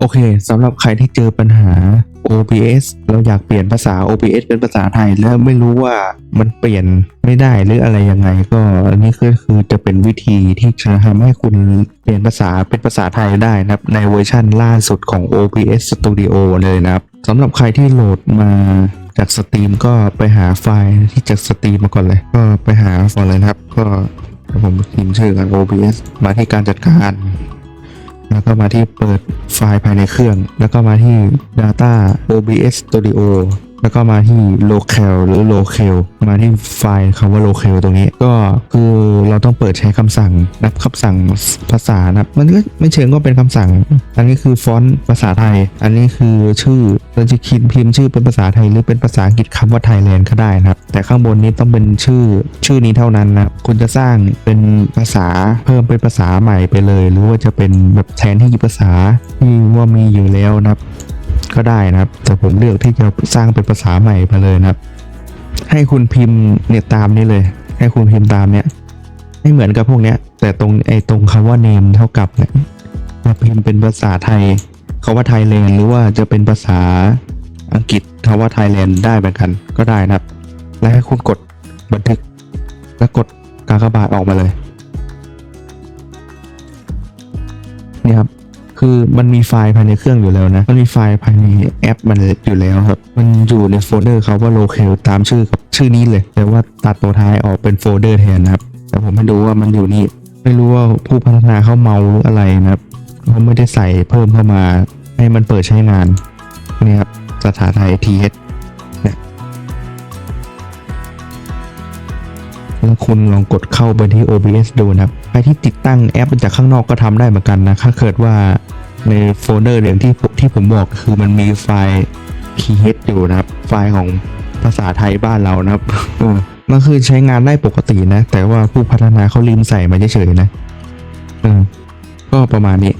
โอเคสำหรับใครที่เจอปัญหา OBS เราอยากเปลี่ยนภาษา OBS เป็นภาษาไทย แล้วไม่รู้ว่ามันเปลี่ยนไม่ได้หรืออะไรยังไง ก็อันนี้ก็คือจะเป็นวิธีที่จะทำให้คุณเปลี่ยนภาษาเป็นภาษาไทยได้นะครับ ในเวอร์ชั่นล่าสุดของ OBS Studio เลยนะครับสำหรับใครที่โหลดมาจากสตรีมก็ไปหาไฟล์ที่จากสตรีมมาก่อนเลย ก็ไปหาก่อนเลยนะครับ ก็ผมพิมพ์ชื่อกัน OBS มาที่การจัดการ แล้วก็มาที่เปิดไฟล์ภายในเครื่อง แล้วก็มาที่ Data OBS Studio แล้วก็มาที่ Local หรือ Local มาที่ไฟล์คำว่า Local ตรงนี้ ก็คือเราต้องเปิดใช้คำสั่งนับคำสั่งภาษานะมันก็ไม่เชิงว่าเป็นคำสั่ง อันนี้คือฟอนต์ภาษาไทย อันนี้คือชื่อเราจะคิดพิมพ์ชื่อเป็นภาษาไทยหรือเป็นภาษาอังกฤษคำว่า Thailand ก็ได้นะครับ แต่ข้างบนนี้ต้องเป็นชื่อชื่อนี้เท่านั้นนะคุณจะสร้างเป็นภาษาเพิ่มเป็นภาษาใหม่ไปเลย หรือว่าจะเป็นแบบแทนที่ภาษาที่ว่ามีอยู่แล้วนะครับ ก็ได้นะครับ แต่ผมเลือกที่จะสร้างเป็นภาษาใหม่ไปเลยนะครับ ให้คุณพิมพ์เนี่ยตามนี้เลย ให้คุณพิมพ์ตามเนี้ยให้เหมือนกับพวกเนี้ย แต่ตรงไอ้ตรงคำว่า name เท่ากับเนี่ยมาพิมพ์เป็นภาษาไทยคาว่าไทยแลนด์หรือว่าจะเป็นภาษาอังกฤษคาว่าไทยแลนด์ได้เหมือนกันก็ได้นะครับ และให้คุณกดบันทึกแล้วกดกากบาทออกมาเลยนี่ครับ คือมันมีไฟล์ภายในเครื่องอยู่แล้วนะ มันมีไฟล์ภายในแอปมันอยู่แล้วครับ มันอยู่ในโฟลเดอร์เขาว่า local ตามชื่อชื่อนี้เลย แต่ว่าตัดตัวท้ายออกเป็นโฟลเดอร์แทนนะครับ แต่ผมไม่รู้ว่ามันอยู่นี่ ไม่รู้ว่าผู้พัฒนาเขาเมาหรืออะไรนะครับเขาไม่ได้ใส่เพิ่มเข้ามาให้มันเปิดใช้งานนี่ครับสถาไทย TH แล้วคุณลองกดเข้าไปที่ OBS ดูนะครับใครที่ติดตั้งแอปมาจากข้างนอกก็ทำได้เหมือนกันนะถ้าเกิดว่าในโฟลเดอร์อย่างที่ที่ผมบอกคือมันมีไฟล์ TH อยู่นะครับ ไฟล์ของภาษาไทยบ้านเรานะครับมันคือใช้งานได้ปกตินะ แต่ว่าผู้พัฒนาเขาลืมใส่มาเฉยๆนะก็ประมาณนี้